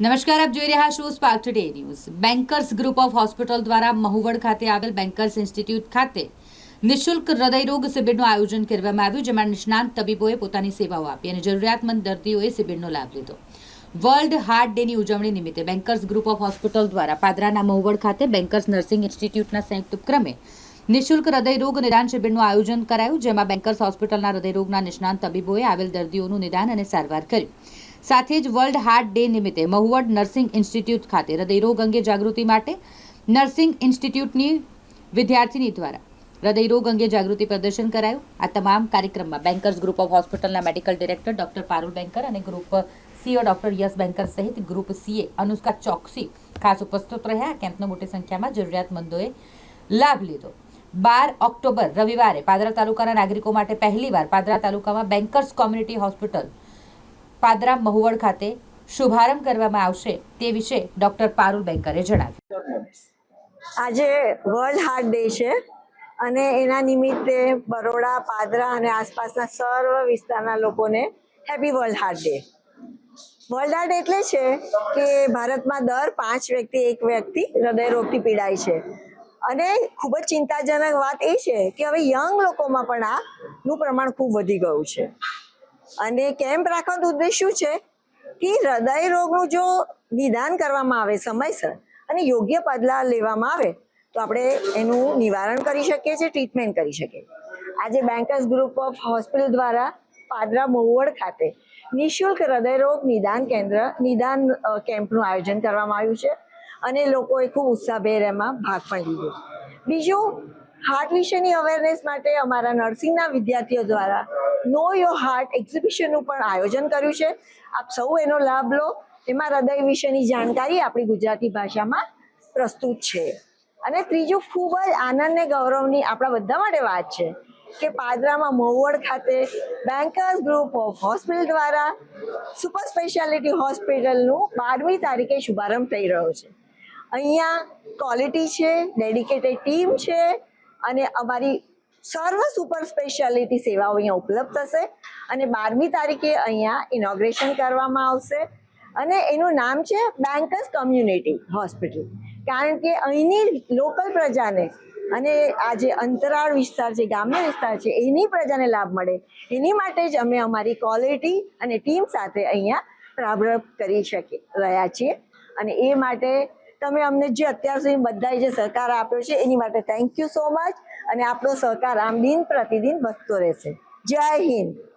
નમસ્કાર, આપ જોઈ રહ્યા છો spark today news bankers group of hospital દ્વારા મહુવડ ખાતે આવેલ બેન્કર્સ ઇન્સ્ટિટ્યૂટ ખાતે નિઃશુલ્ક હૃદયરોગ શિબિરનું આયોજન કરવામાં આવ્યું, જેમાં નિષ્ણાંત તબીબોએ પોતાની સેવાઓ આપી અને જરૂરિયાતમંદ દર્દીઓએ શિબિરનો લાભ લીધો. વર્લ્ડ હાર્ટ ડેની ઉજવણી નિમિત્તે બેન્કર્સ ગ્રુપ ઓફ હોસ્પિટલ દ્વારા પાદરાના મહુવડ ખાતે બેન્કર્સ નર્સિંગ ઇન્સ્ટિટ્યૂટના સંયુક્ત ઉપક્રમે નિઃશુલ્ક હૃદયરોગ નિદાન શિબિરનું આયોજન કરાયું, જેમાં બેન્કર્સ હોસ્પિટલના હૃદયરોગના નિષ્ણાંત તબીબોએ આવેલ દર્દીઓનું નિદાન અને સારવાર કર્યું સાથે જ વર્લ્ડ હાર્ટ ડે નિમિત્તે મહુવડ નર્સિંગ ઇન્સ્ટિટ્યૂટ ખાતે હૃદયરોગ અંગે જાગૃતિ માટે નર્સિંગ ઇન્સ્ટિટ્યૂટની વિદ્યાર્થીની દ્વારા હૃદયરોગ અંગે જાગૃતિ પ્રદર્શન કરાયું. આ તમામ કાર્યક્રમમાં બેન્કર્સ ગ્રુપ ઓફ હોસ્પિટલના medical director doctor Parul banker અને group CEO doctor Yash banker સહિત ગ્રુપ સીએ અનુષ્કા ચોકસી ખાસ ઉપસ્થિત રહ્યા. કેમ્પનો મોટી સંખ્યામાં જરૂરિયાતમંદોએ લાભ લીધો. બાર ઓક્ટોબર રવિવારે પાદરા તાલુકાના નાગરિકો માટે પહેલીવાર પાદરા તાલુકામાં bankers community hospital Padra Mahuvad ખાતે શુભારંભ કરવામાં આવશે તે વિશે ડોક્ટર પારુલ બેંકરે જણાવ્યું. આજે વર્લ્ડ હાર્ટ ડે છે અને એના નિમિત્તે બરોડા, પાદરા અને આસપાસના સર્વ વિસ્તારના લોકોને happy world heart day. World heart એટલે છે કે ભારતમાં દર પાંચ વ્યક્તિ, એક વ્યક્તિ હૃદયરોગથી પીડાય છે. અને ખૂબ જ ચિંતાજનક વાત એ છે કે હવે યંગ લોકોમાં પણ આનું પ્રમાણ ખૂબ વધી ગયું છે. અને કેમ્પ રાખવાનો ઉદ્દેશ શું છે? કે હૃદય રોગનું જો નિદાન કરવામાં આવે સમયસર અને યોગ્ય પગલાં લેવામાં આવે, તો આપણે એનું નિવારણ કરી શકીએ છીએ, ટ્રીટમેન્ટ કરી શકીએ. આજે બેન્કર્સ ગ્રુપ ઓફ હોસ્પિટલ દ્વારા પાદરા મોવડ ખાતે નિઃશુલ્ક હૃદયરોગ નિદાન કેન્દ્ર, નિદાન કેમ્પનું આયોજન કરવામાં આવ્યું છે અને લોકોએ ખૂબ ઉત્સાહભેર એમાં ભાગ પણ લીધો બીજું હાર્ટ વિશેની અવેરનેસ માટે અમારા નર્સિંગના વિદ્યાર્થીઓ દ્વારા નો યોર હાર્ટ એક્ઝિબિશનનું પણ આયોજન કર્યું છે. આપ સૌ એનો લાભ લો. એમાં હૃદય વિશેની જાણકારી આપણી ગુજરાતી ભાષામાં પ્રસ્તુત છે. અને ત્રીજું, ખૂબ જ આનંદ ને ગૌરવની આપણા બધા માટે વાત છે કે પાદરામાં મહુવડ ખાતે બેન્કર્સ ગ્રુપ ઓફ હોસ્પિટલ દ્વારા સુપર સ્પેશિયાલિટી હોસ્પિટલનું બારમી તારીખે શુભારંભ થઈ રહ્યો છે. અહીંયા ક્વોલિટી છે ડેડિકેટેડ ટીમ છે અને અમારી સર્વ સુપર સ્પેશિયાલિટી સેવાઓ અહીંયા ઉપલબ્ધ થશે. અને બારમી તારીખે અહીંયા ઇનોગ્રેશન કરવામાં આવશે. અને એનું નામ છે બેન્કર્સ કમ્યુનિટી હોસ્પિટલ કારણ કે અહીંની લોકલ પ્રજાને અને આ જે અંતરાળ વિસ્તાર છે, ગ્રામ્ય વિસ્તાર છે, એની પ્રજાને લાભ મળે. એની માટે જ અમે અમારી ક્વોલિટી અને ટીમ સાથે અહીંયા પ્રારંભ કરી શકી રહ્યા છીએ. અને એ માટે તમે અમને જે અત્યાર સુધી બધાએ જે સહકાર આપ્યો છે, એની માટે થેન્ક યુ સો મચ અને આપણો સહકાર આમ દિન પ્રતિદિન વધતો રહેશે. જય હિન્દ.